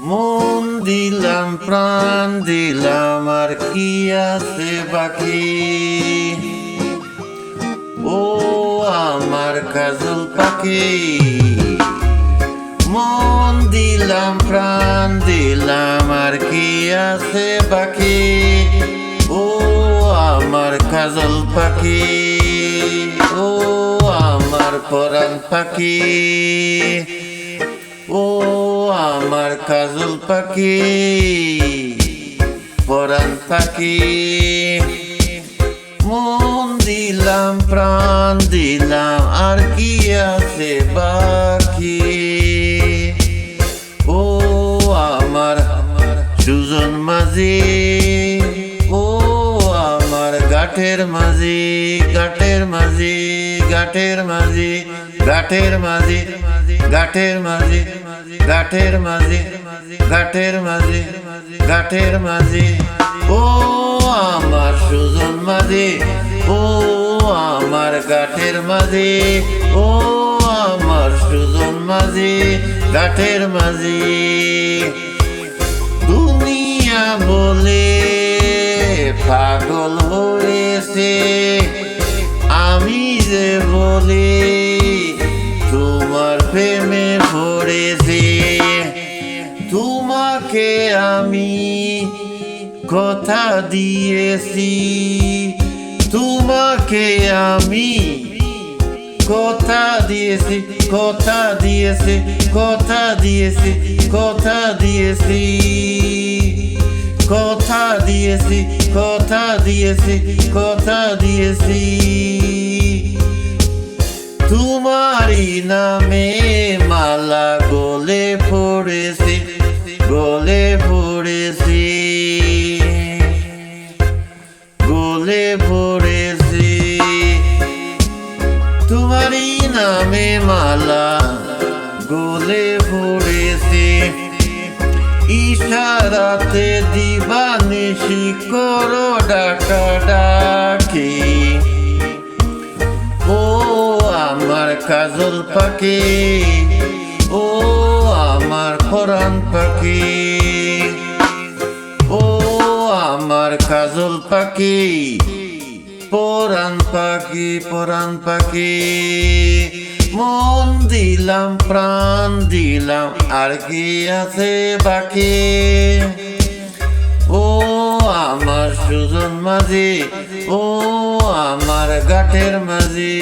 মন দিলাম, প্রাণ দিলাম, আর কি আছে বাকি? ও আমার কাজল পাখি, মন দিলাম, প্রাণ দিলাম, আর কি আছে বাকি? ও আমার কাজল পাখি, ও আমার পরাণ পাখি। ও আমার কাজল পাখি, পরাণ পাখি। মন দিলাম, প্রাণ দিলাম, আর কি আছে বাকি? ও আমার সুজন মাঝি গাঠের মাঝি গাঠের মাঝি গাঠের মাঝি গাঠের মাঝি গাঠের মাঝি গাঠের মাঝি গাঠের মাঝি গাঠের মাঝি। ও আমার সুজন মাঝি, ও আমার গাঠের মাঝি, ও আমার সুজন মাঝি গাঠের মাঝি। দুনিয়া বলে পাগল হয়েছে, আমি যে বলি, তোমার প্রেমে পড়েছি তোমাকে আমি কথা দিয়েছি, তোমাকে আমি কথা দিয়েছি কথা দিয়েছি কথা দিয়েছি কথা দিয়েছি। দিয়েছি, কথা দিয়েছি কথা দিয়েছি। তোমারই নামে মালা গলে পড়েছি গলে পড়েছি। গলে পড়েছি। তোমারই নামে মালা গলে পড়েছে। ইশারাতে দিবানিশি করো ডাকা ডাকি ও আমার কাজল পাখি, ও আমার ফরান পাখি, ও আমার কাজল পাখি। পরাণ পাখি পরাণ পাখি। মন দিলাম, প্রাণ দিলাম, আর কি আছে বাকি? ও আমার সুজন মাঝি, ও আমার গাঠের মাঝি,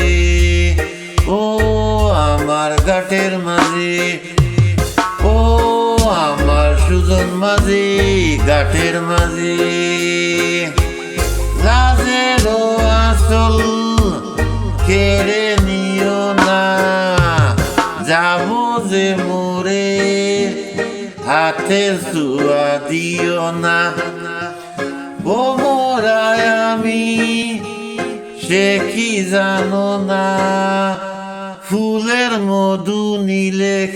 ও আমার গাঠের মাঝি, ও আমার সুজন মাঝি গাঠের মাঝি। আসল কেড়ে নিও না। যাব যে মোরে হাতে সুয়া দিও না। ও মোরায় আমি, সে কি জানো না? ফুলের মধু নিলে